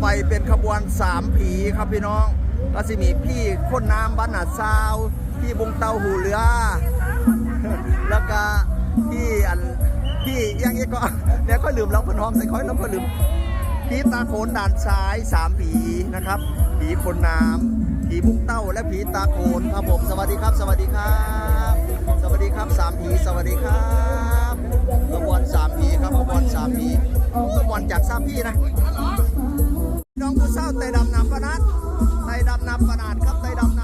ไปเป็นขบวนสามผีครับพี่น้องก็สิมีพี่คนน้ำบ้านหนาซาวพี่บุงเตาหูเรือ แล้วก็พี่อันพี่ยังงี้ก็เดี๋ยก็ลืมเราเพิ่นหอมใส่ค่อยแล้วก็ลืมผีตาโขนด่านซ้ายสามผีนะครับผีคนน้ำผีมุกเต้าและผีตาโขนครับผมสวัสดีครับ สวัสดีครับ สวัสดีครับสามผีสวัสดีครับขบวนสามผีครับขบวนสามผีขบวนจากสามผีนะ เศร้าไตดำนับประนัดไตดำนับประนัดครับไตดำ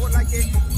I like it.